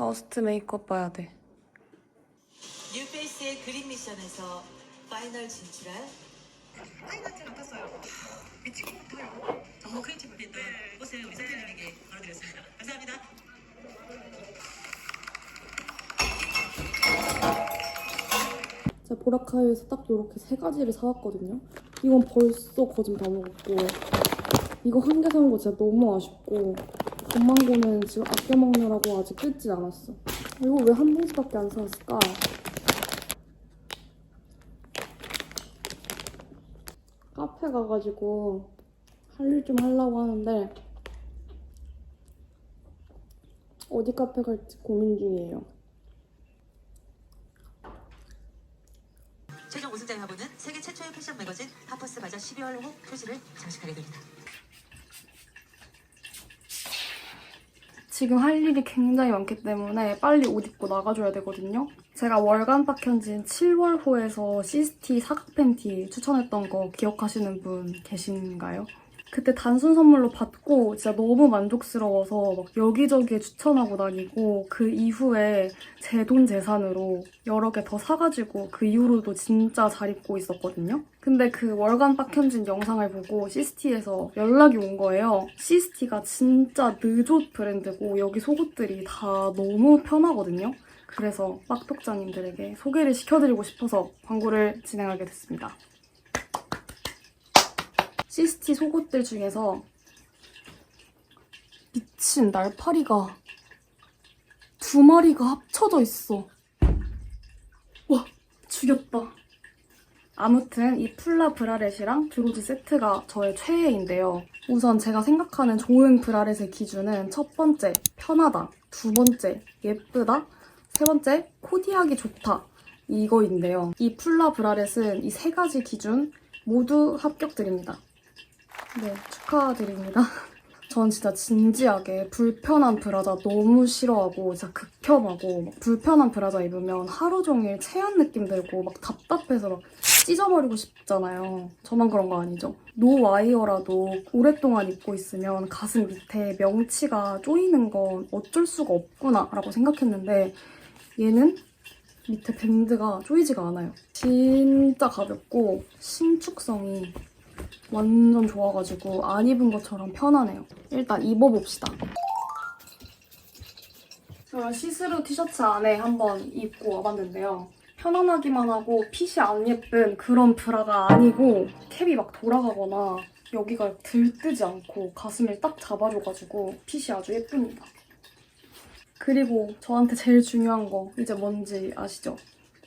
저스트 메이크업 봐야 돼. 뉴페이스의 그린 미션에서 파이널 진출할 파이널즈 같았어요. 미치고 못해요. 정보 크리에이티브 네. 꽃을 우리 선생님에게 걸어드렸습니다. 감사합니다. 제가 보라카이에서 딱 이렇게 세 가지를 사왔거든요. 이건 벌써 거짐 다 먹었고 이거 한 개 사온 거 진짜 너무 아쉽고 건망고는 지금 아껴 먹느라고 아직 뜯지 않았어. 이거 왜 한 봉지밖에 안 사왔을까? 카페 가가지고 할 일 좀 하려고 하는데 어디 카페 갈지 고민 중이에요. 최종 우승자의 화보는 세계 최초의 패션 매거진 하퍼스 바자 12월 호 표지를 장식하게 됩니다. 지금 할 일이 굉장히 많기 때문에 빨리 옷 입고 나가줘야 되거든요. 제가 월간 박현진 7월 호에서 시스티 사각 팬티 추천했던 거 기억하시는 분 계신가요? 그때 단순 선물로 받고 진짜 너무 만족스러워서 막 여기저기에 추천하고 다니고 그 이후에 제 돈 재산으로 여러 개 더 사가지고 그 이후로도 진짜 잘 입고 있었거든요. 근데 그 월간 박현진 영상을 보고 시스티에서 연락이 온 거예요. 시스티가 진짜 느조 브랜드고 여기 속옷들이 다 너무 편하거든요. 그래서 빡독자님들에게 소개를 시켜드리고 싶어서 광고를 진행하게 됐습니다. 시스티 속옷들 중에서 미친 날파리가 두 마리가 합쳐져 있어. 와, 죽였다. 아무튼 이 풀라 브라렛이랑 드로즈 세트가 저의 최애인데요. 우선 제가 생각하는 좋은 브라렛의 기준은 첫 번째, 편하다. 두 번째, 예쁘다. 세 번째, 코디하기 좋다. 이거인데요. 이 풀라 브라렛은 이 세 가지 기준 모두 합격드립니다. 네, 축하드립니다. 전 진짜 진지하게 불편한 브라자 너무 싫어하고 진짜 극혐하고 막 불편한 브라자 입으면 하루 종일 체한 느낌 들고 막 답답해서 막 찢어버리고 싶잖아요. 저만 그런 거 아니죠? 노 와이어라도 오랫동안 입고 있으면 가슴 밑에 명치가 조이는 건 어쩔 수가 없구나 라고 생각했는데 얘는 밑에 밴드가 조이지가 않아요. 진짜 가볍고 신축성이 완전 좋아가지고 안 입은 것처럼 편하네요. 일단 입어봅시다. 제가 시스루 티셔츠 안에 한번 입고 와봤는데요. 편안하기만 하고 핏이 안 예쁜 그런 브라가 아니고 캡이 막 돌아가거나 여기가 들뜨지 않고 가슴을 딱 잡아줘가지고 핏이 아주 예쁩니다. 그리고 저한테 제일 중요한 거 이제 뭔지 아시죠?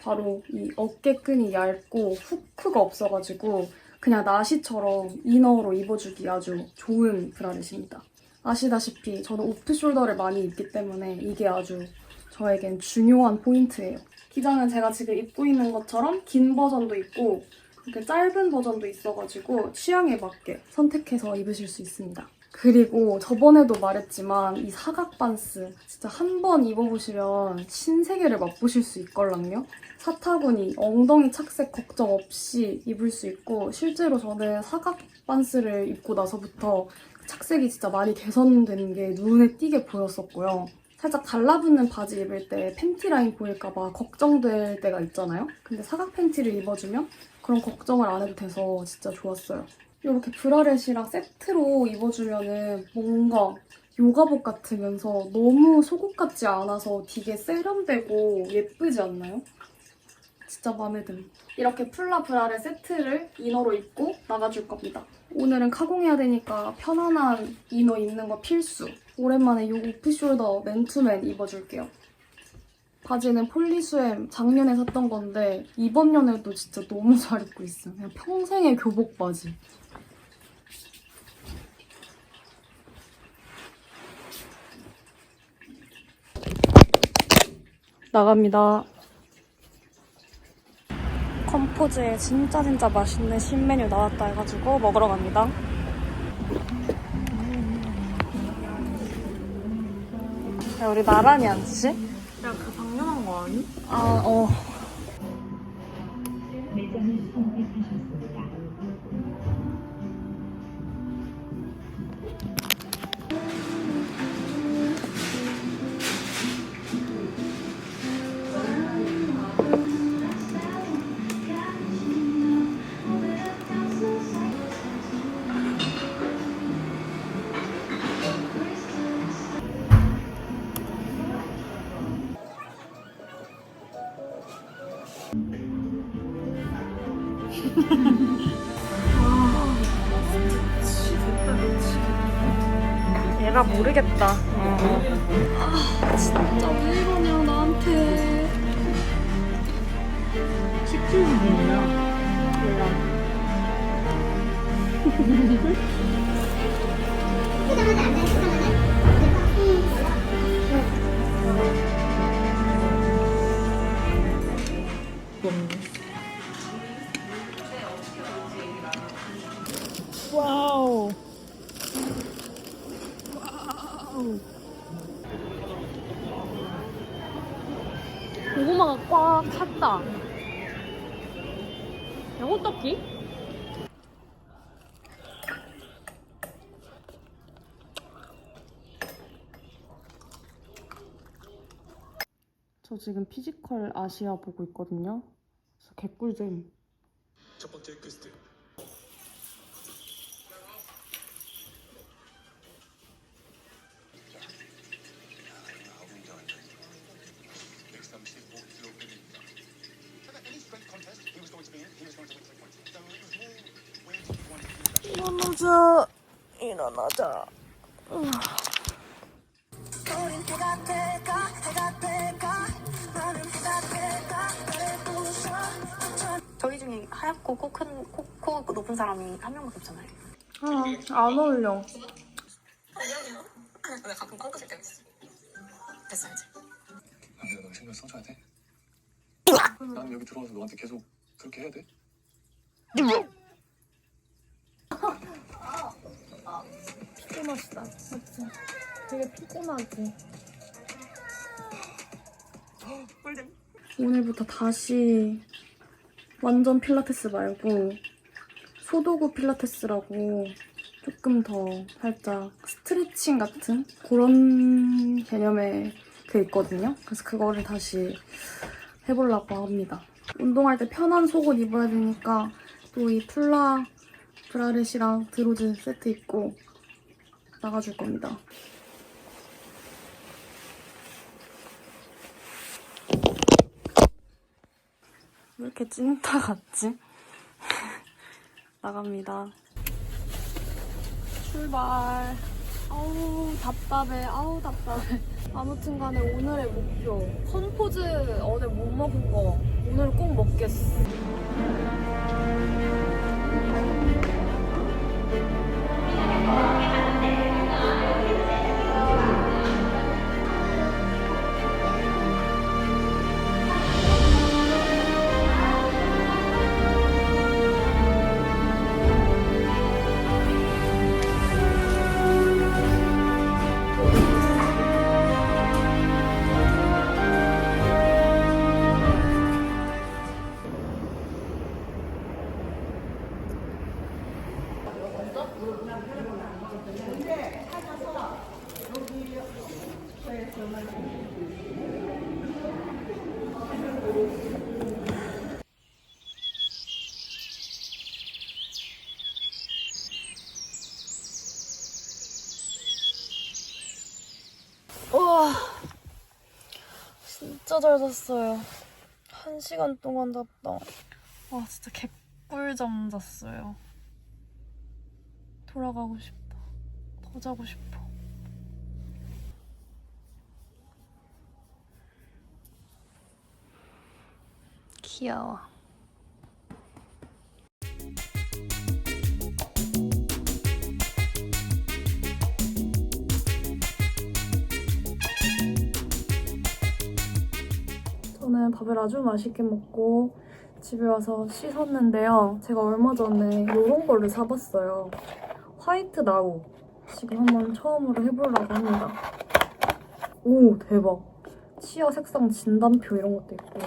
바로 이 어깨끈이 얇고 후크가 없어가지고 그냥 나시처럼 이너로 입어주기 아주 좋은 브라렛입니다. 아시다시피 저는 오프숄더를 많이 입기 때문에 이게 아주 저에겐 중요한 포인트예요. 기장은 제가 지금 입고 있는 것처럼 긴 버전도 있고 이렇게 짧은 버전도 있어가지고 취향에 맞게 선택해서 입으실 수 있습니다. 그리고 저번에도 말했지만 이 사각 반스 진짜 한 번 입어보시면 신세계를 맛보실 수 있걸랑요. 사타구니, 엉덩이 착색 걱정 없이 입을 수 있고 실제로 저는 사각 반스를 입고 나서부터 착색이 진짜 많이 개선되는 게 눈에 띄게 보였었고요. 살짝 달라붙는 바지 입을 때 팬티 라인 보일까봐 걱정될 때가 있잖아요. 근데 사각 팬티를 입어주면 그런 걱정을 안 해도 돼서 진짜 좋았어요. 이렇게 브라렛이랑 세트로 입어주면은 뭔가 요가복 같으면서 너무 속옷 같지 않아서 되게 세련되고 예쁘지 않나요? 진짜 마음에 든. 이렇게 풀라 브라렛 세트를 이너로 입고 나가줄 겁니다. 오늘은 카공해야 되니까 편안한 이너 입는 거 필수. 오랜만에 이 오프숄더 맨투맨 입어줄게요. 바지는 폴리수엠 작년에 샀던 건데 이번 년에도 진짜 너무 잘 입고 있어요. 그냥 평생의 교복 바지. 나갑니다. 컴포즈에 진짜 진짜 맛있는 신메뉴 나왔다 해가지고 먹으러 갑니다. 야, 우리 나란히 앉지? 야, 그 당연한 거 아니? 아, 어. 얘가 모르겠다. 아, 진짜 왜 이러냐, 나한테. 17분이야. 와우. 찼다. 야, 호떡기? 저 지금 피지컬 아시아 보고 있거든요. 그래서 개꿀잼. 첫 번째 퀘스트 일어나자. 일어나자. 저희 중에 하얗고 코 큰, 코, 코 높은 사람이 한 명밖에 없잖아요. 아, 안 어울려. 왜 가끔 뻥끗을 때가 있어. 됐어, 이제. 아, 내가 널 신경 써줘야 돼? 난 여기 들어와서 너한테 계속 그렇게 해야 돼? 피곤하시다. 맞지? 되게 피곤하지. 오늘부터 다시 완전 필라테스 말고 소도구 필라테스라고 조금 더 살짝 스트레칭 같은 그런 개념의 그 있거든요. 그래서 그거를 다시 해보려고 합니다. 운동할 때 편한 속옷 입어야 되니까 또 이 플라 브라렛이랑 드로즈 세트 입고 나가줄 겁니다. 왜 이렇게 찐따 같지? 나갑니다. 출발. 아우 답답해. 아우 답답해. 아무튼 간에 오늘의 목표. 선포즈 어제 못 먹은 거 오늘 꼭 먹겠어. 우와 진짜 잘 잤어요. 한 시간 동안 잤다. 와 진짜 개꿀잠 잤어요 돌아가고 싶어 더 자고 싶어 귀여워 저는 밥을 아주 맛있게 먹고 집에 와서 씻었는데요. 제가 얼마 전에 이런 거를 사봤어요. 화이트 나우. 지금 한번 처음으로 해보려고 합니다. 오, 대박. 치아 색상 진단표 이런 것도 있고.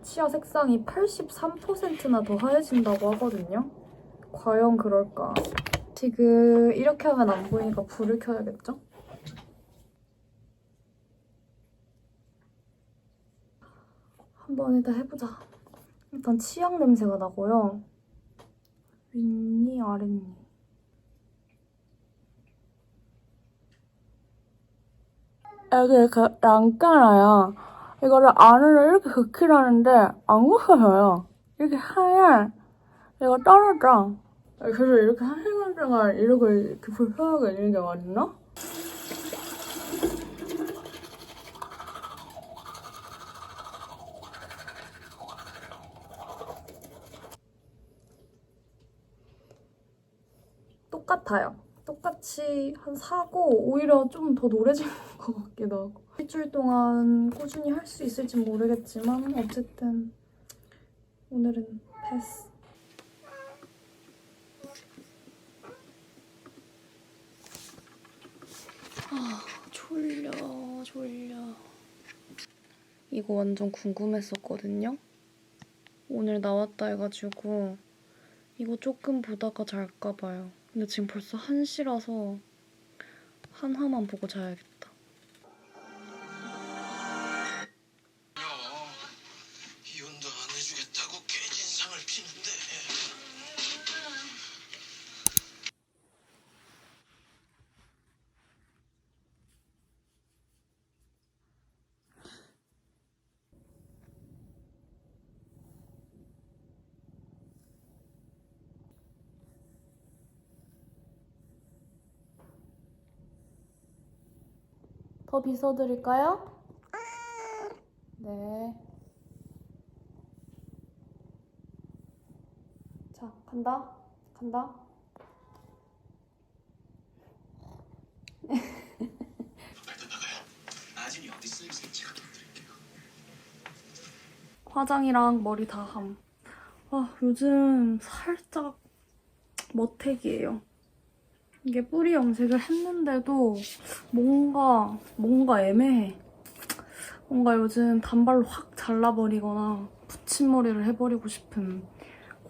치아 색상이 83%나 더 하얘진다고 하거든요. 과연 그럴까? 지금 이렇게 하면 안 보이니까 불을 켜야겠죠? 한번 일단 해보자. 일단 치약 냄새가 나고요. 윗니, 아랫니. 이게 그 양가라요. 이거를 안으로 이렇게 긁히라는데 안 긁혀져요. 이렇게 하얀 내가 떨어져. 그래서 이렇게 한 시간 동안 이렇게 이렇게 불편하게 있는 게 맞나? 똑 같아요. 똑같이 한 사고 오히려 좀 더 노래진 것 같기도 하고 일주일 동안 꾸준히 할 수 있을지 모르겠지만 어쨌든 오늘은 패스. 아 졸려 졸려. 이거 완전 궁금했었거든요. 오늘 나왔다 해가지고 이거 조금 보다가 잘까 봐요. 근데 지금 벌써 1시라서 한화만 보고 자야겠다. 더 빗어드릴까요? 네. 자, 간다. 간다. 화장이랑 머리 다 함. 아, 요즘 살짝 머택이에요. 이게 뿌리 염색을 했는데도 뭔가, 뭔가 애매해. 뭔가 요즘 단발로 확 잘라버리거나 붙임머리를 해버리고 싶은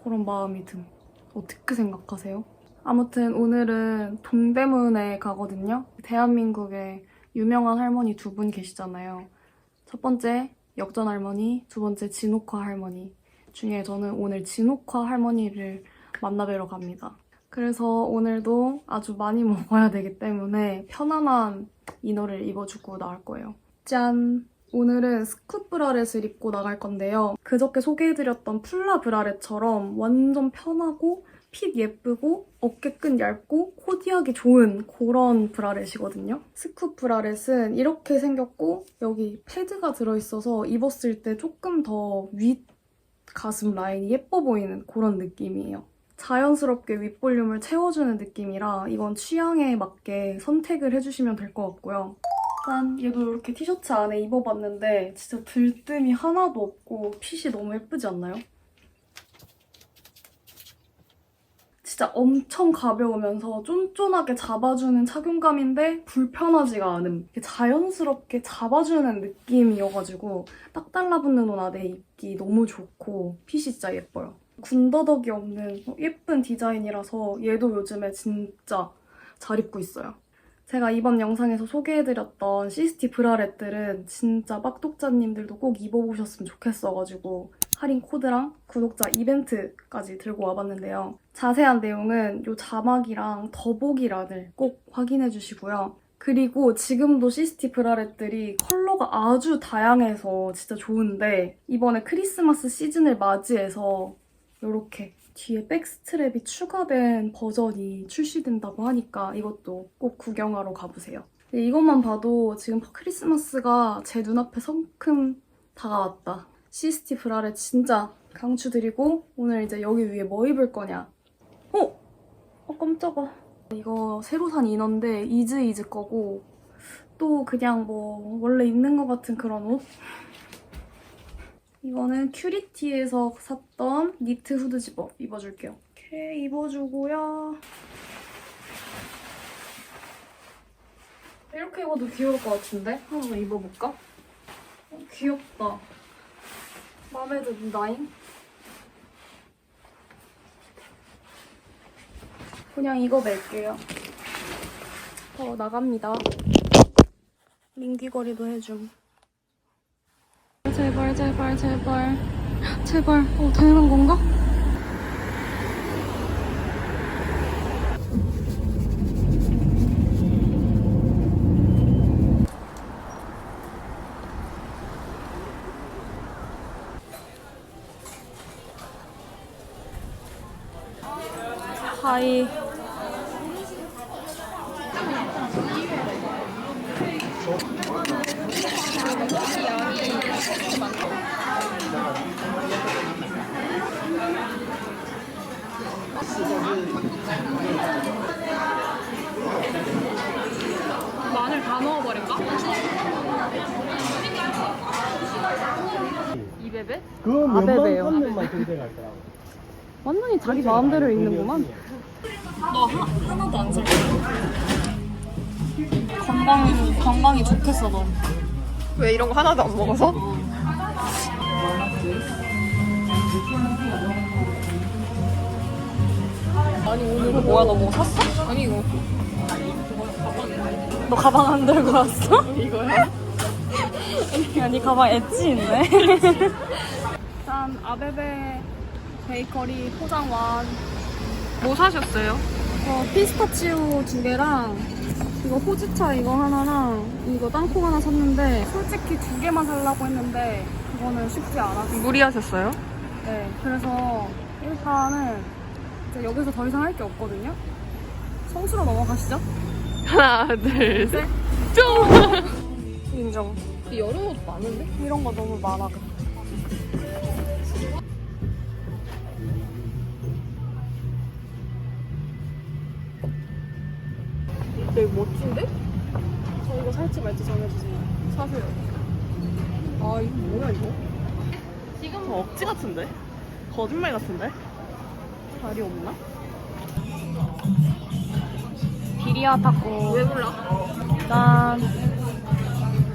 그런 마음이 든. 어떻게 생각하세요? 아무튼 오늘은 동대문에 가거든요. 대한민국에 유명한 할머니 두 분 계시잖아요. 첫 번째 역전 할머니, 두 번째 진옥화 할머니 중에 저는 오늘 진옥화 할머니를 만나뵈러 갑니다. 그래서 오늘도 아주 많이 먹어야 되기 때문에 편안한 이너를 입어주고 나갈 거예요. 짠! 오늘은 스쿱 브라렛을 입고 나갈 건데요. 그저께 소개해드렸던 플라 브라렛처럼 완전 편하고 핏 예쁘고 어깨끈 얇고 코디하기 좋은 그런 브라렛이거든요. 스쿱 브라렛은 이렇게 생겼고 여기 패드가 들어있어서 입었을 때 조금 더 윗 가슴 라인이 예뻐 보이는 그런 느낌이에요. 자연스럽게 윗볼륨을 채워주는 느낌이라 이건 취향에 맞게 선택을 해주시면 될 것 같고요. 짠! 얘도 이렇게 티셔츠 안에 입어봤는데 진짜 들뜸이 하나도 없고 핏이 너무 예쁘지 않나요? 진짜 엄청 가벼우면서 쫀쫀하게 잡아주는 착용감인데 불편하지가 않음. 자연스럽게 잡아주는 느낌이어가지고 딱 달라붙는 옷 안에 입기 너무 좋고 핏이 진짜 예뻐요. 군더더기 없는 예쁜 디자인이라서 얘도 요즘에 진짜 잘 입고 있어요. 제가 이번 영상에서 소개해드렸던 시스티 브라렛들은 진짜 빡독자님들도 꼭 입어보셨으면 좋겠어가지고 할인 코드랑 구독자 이벤트까지 들고 와봤는데요. 자세한 내용은 이 자막이랑 더보기란을 꼭 확인해 주시고요. 그리고 지금도 시스티 브라렛들이 컬러가 아주 다양해서 진짜 좋은데 이번에 크리스마스 시즌을 맞이해서 이렇게 뒤에 백스트랩이 추가된 버전이 출시된다고 하니까 이것도 꼭 구경하러 가보세요. 근데 이것만 봐도 지금 크리스마스가 제 눈앞에 성큼 다가왔다. 시스티 브라렛 진짜 강추드리고 오늘 이제 여기 위에 뭐 입을 거냐? 어? 어 깜짝아. 이거 새로 산 이너인데 이즈 이즈 거고 또 그냥 뭐 원래 입는 것 같은 그런 옷? 이거는 큐리티에서 샀던 니트 후드 집업 입어줄게요. 이렇게 입어주고요. 이렇게 입어도 귀여울 것 같은데? 한번 입어볼까? 어, 귀엽다. 마음에 든다잉? 그냥 이거 멜게요. 어, 나갑니다. 민귀거리도 해줌. 제발, 제발, 제발. 어, 되는 건가? 하이. 마늘 다 넣어버릴까? 이베베? 그 몇만 아베베요, 한 명만 등재할더라고. 완전히 자기 마음대로 읽는구만. 너 하, 하나도 안 살. 건강 건강이 좋겠어 넌. 왜 이런 거 하나도 안 먹어서? 아니 오늘 이거 뭐야 너 뭐 샀어? 아니 이거. 너 가방 안 들고 왔어? 이거야? 아니 가방 엣지 있네. 짠 아베베 베이커리 포장 완. 뭐 사셨어요? 어, 피스타치오 두 개랑 이거 호주차 이거 하나랑 이거 땅콩 하나 샀는데 솔직히 두 개만 살라고 했는데 그거는 쉽지 않았어. 무리하셨어요? 네, 그래서 일단은 이제 여기서 더 이상 할 게 없거든요. 성수로 넘어가시죠. 하나, 둘, 셋. 인정. 여름 옷 많은데? 이런 거 너무 많아. 되게 멋진데? 저 이거 살지 말지 정해주세요. 사세요. 아, 이거 뭐야, 이거? 지금 억지 같은데? 거짓말 같은데? 다리 없나? 비리아 타코. 왜 몰라? 짠.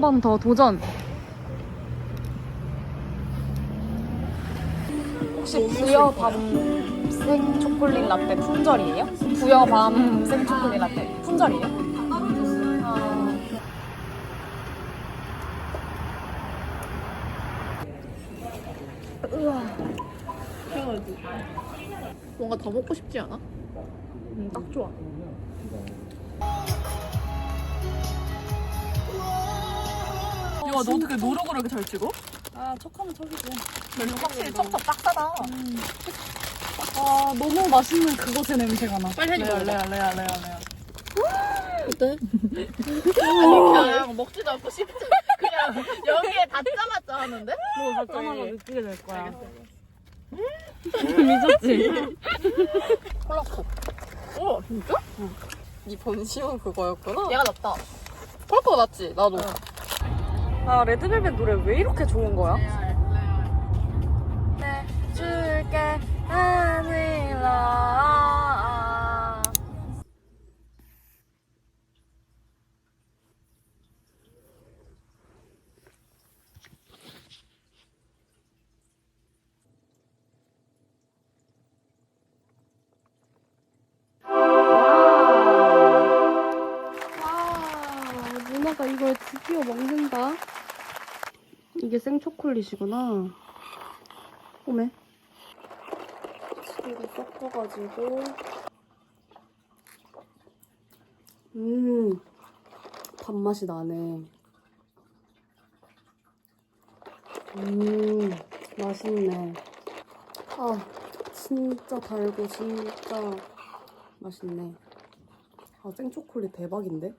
한 번 더 도전. 혹시 부여 밤생 초콜릿 라떼 품절이에요? 부여 밤생 초콜릿 라떼 품절이에요? 뭔가 더 먹고 싶지 않아? 음, 딱 좋아. 야, 너 어떻게 노력을 이렇게 잘 찍어? 아, 척하면 척이지. 별로 확실히 척척 빡세다. 아, 너무 맛있는 그것의 냄새가 나. 빨리 해줘. 레아, 레아, 레아, 레아, 레아. 그냥 먹지도 않고 싶지. 그냥 여기에 다 짜맞자 하는데? 너다 짠하고 느끼게 될 거야. 미쳤지? 콜라코. 어, 진짜? 네 본심은 그거였구나. 얘가 낫다. 콜라코가 낫지, 나도. 아, 레드벨벳 노래 왜 이렇게 좋은 거야? 내 줄게 아니라 이게 생초콜릿이구나. 오메. 이거 섞어가지고. 음, 단맛이 나네. 음, 맛있네. 아, 진짜 달고 진짜 맛있네. 아, 생초콜릿 대박인데?